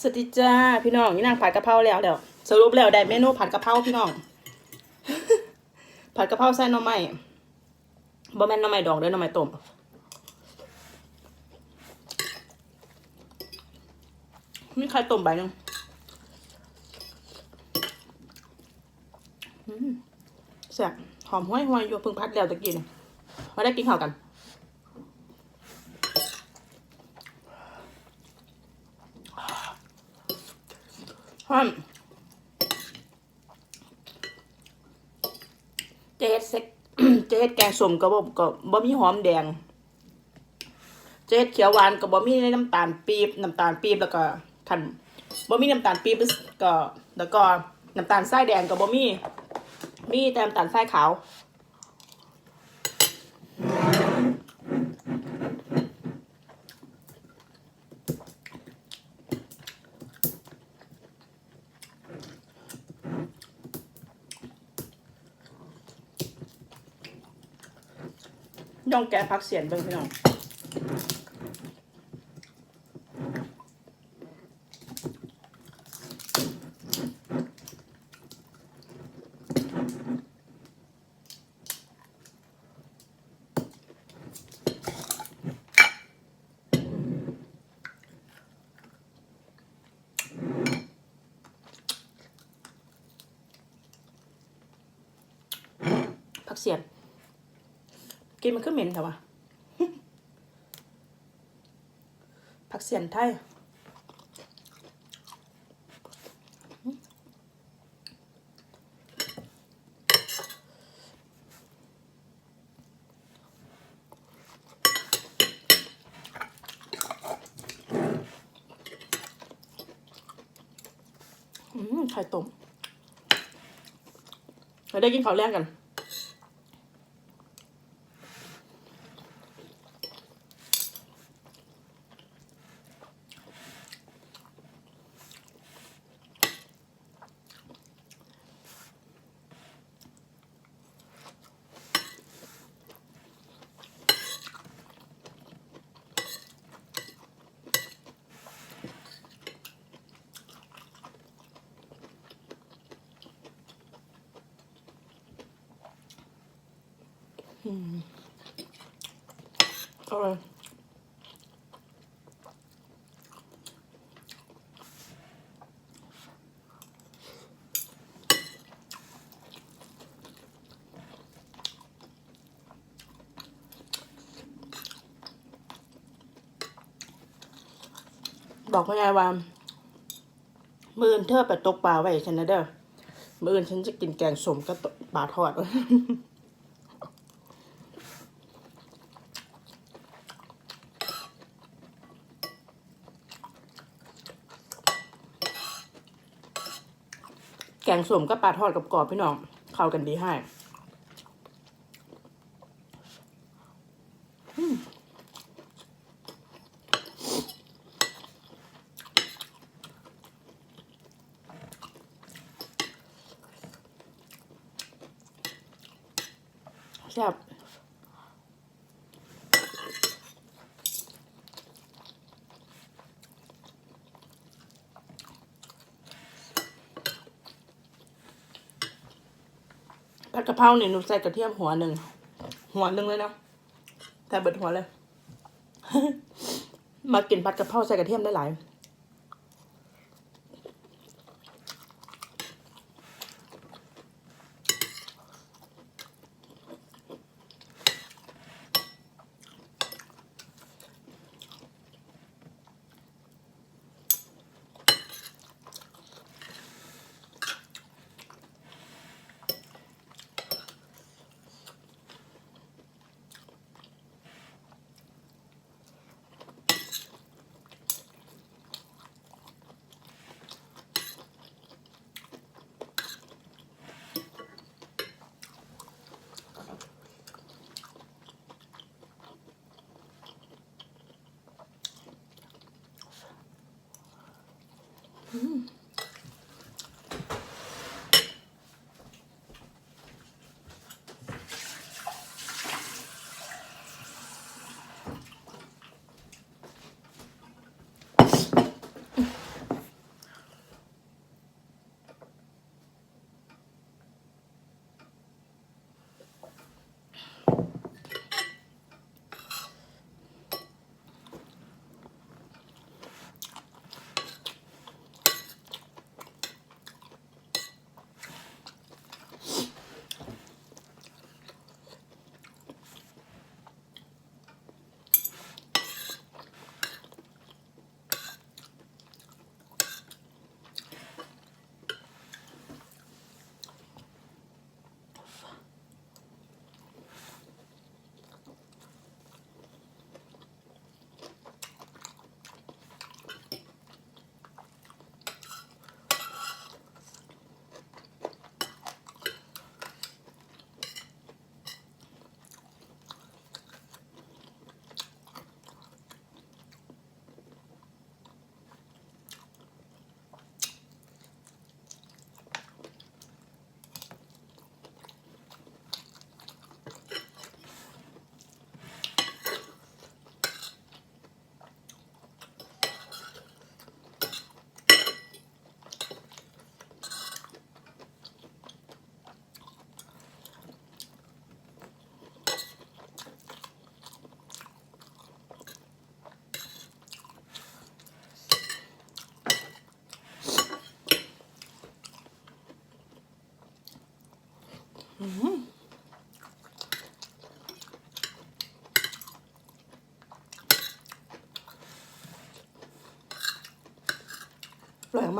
สวัสดีจ้าพี่น้องนี่นางผัดกะเพราแล้วเดี๋ยวสรุปแล้วได้เมนูผัดกะเพราพี่น้อง ผัดกะเพราใส่หน่อไม้บ่แม่นหน่อไม้ดองด้อหน่อไม้ต้มมีไข่ต้มใบหนึงอืมแซ่บหอมห้วยห้วยอยู่พิ่งพัดแล้วตะกี้นี่มาได้กินข้าวกัน ฮอนเจเฮ็ดเซ็ก เจเฮ็ดแก งส้มก็บ่ก็บ่มีหอมแดงเจเฮ็ดเขียวหวานก็บ่มีน้ำตาลปี๊บน้ำตาลปี๊บแล้วก็ขันบ่มีน้ำตาลปี๊บก็แล้วก็น้ำตาลทรายแดงก็บ่มีมีแต่น้ำตาลทรายขาว ย่องแกะพักเสียนเบิ่งพี่น้องพักเสียน กินมันก็เหม็นแต่ว่าผักเสียนไทยอืมไข่ต้มเราได้กินข้าวแรกกัน อร่อยบอกพ่อยายว่ามืออื่นเธอไปตกปลาไว้ฉันนะเด้อมืออื่นฉันจะกินแกงสมกับปลาทอด งส้มกับปลาทอดกับกรอบพี่น้อง เข้ากันดีให้แซ่บ ผัดกะเพราเนี่ยหนูใส่กระเทียมหัวหนึ่ง หัวหนึ่งเลยนะแต่เบิดหัวเลย มากินผัดกะเพราใส่กระเทียมได้หลาย อ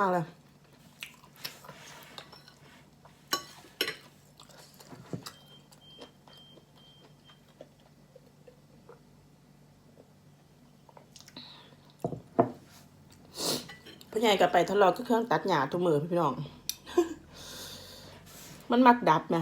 มากเลยพ่อใหญ่ก็ไปทดลองก็เครื่องตัดหญ้าทุกมือพี่น้อง มันมักดับไหม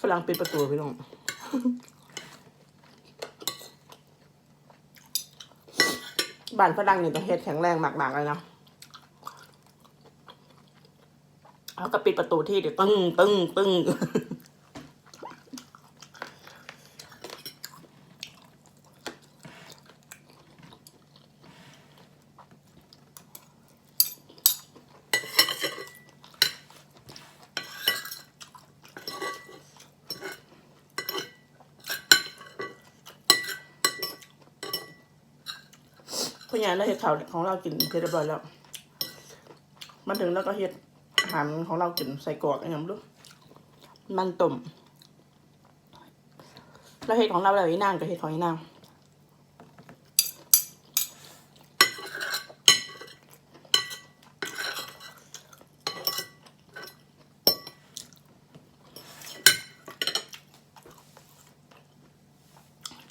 ฝรั่งปิดประตูพี่น้องบ้านฝรั่งนี่ต้องเฮ็ดแข็งแรงมากๆเลยนะเขาก็ปิดประตูที่เดี๋ยวตึ้งตึ้งตึ้ง พ่อใหญ่เราเฮ็ดข้าวของเรากินเสร็จเรียบร้อยแล้ว มันถึงแล้วก็เฮ็ดอาหารของเรากินใส่กรอกอะไรอย่างนี้มันต้มเราเฮ็ดของเราแล้วอีนางก็เฮ็ดของอีนาง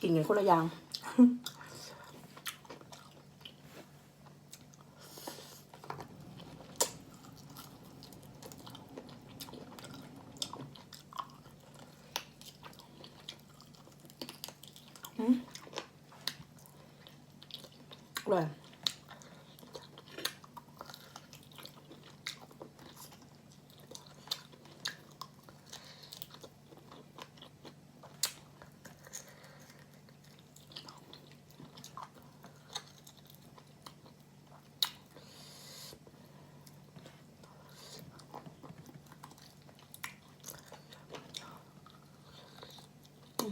กินกันคนละอย่าง อร่อย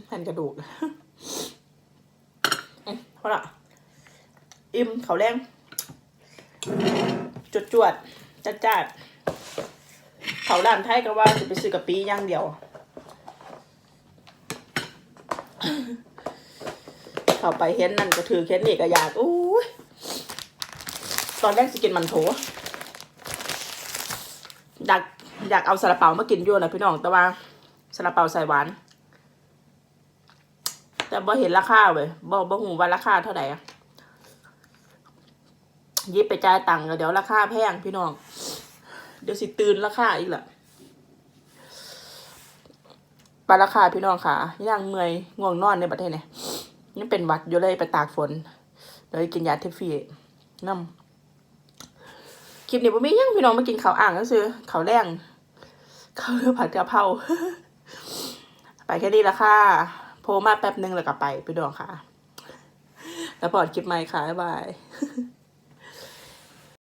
แผ่นกระดูก เอ้ยพอละอิ่ อิ่มเขาแรงจวดจวดจัดจัดเขาด่านไทยก็ว่าจะไปซื้อกะปิอย่างเดียว เข้าไปเห็นนั่นก็ถือเห็นนี่ก็อยากอู้ยตอนแรกสิกินมันโถอยากอยากเอาซาลาเปามากินยู่นะพี่น้อง แต่ว่าซาลาเปาใส่หวาน แต่บ่เห็นราคาเว้ยบ่บ่หูว่าราคาเท่าไหร่อะ ยิบไปจ่ายตังค์เดี๋ยวราคาแพงพี่น้อง เดี๋ยวสิตื่นราคาอีกแหละปลาราคาพี่น้องค่ะย่างเมื่อยง่วงนอนในประเทศเนี่ยยังเป็นวัดอยู่เลยไปตากฝนเดี๋ยวกินยาเทฟฟีน้ำคลิปนี้ผมมีหยังพี่น้องมากินข้าวอ่างก็คือข้าวแรงข้าวผัดกะเพราไปแค่นี้ละค่ะโพมาแป๊บนึงแล้วก็ไปพี่น้องค่ะ แล้วพอดคลิปใหม่ค่ะบ๊ายบาย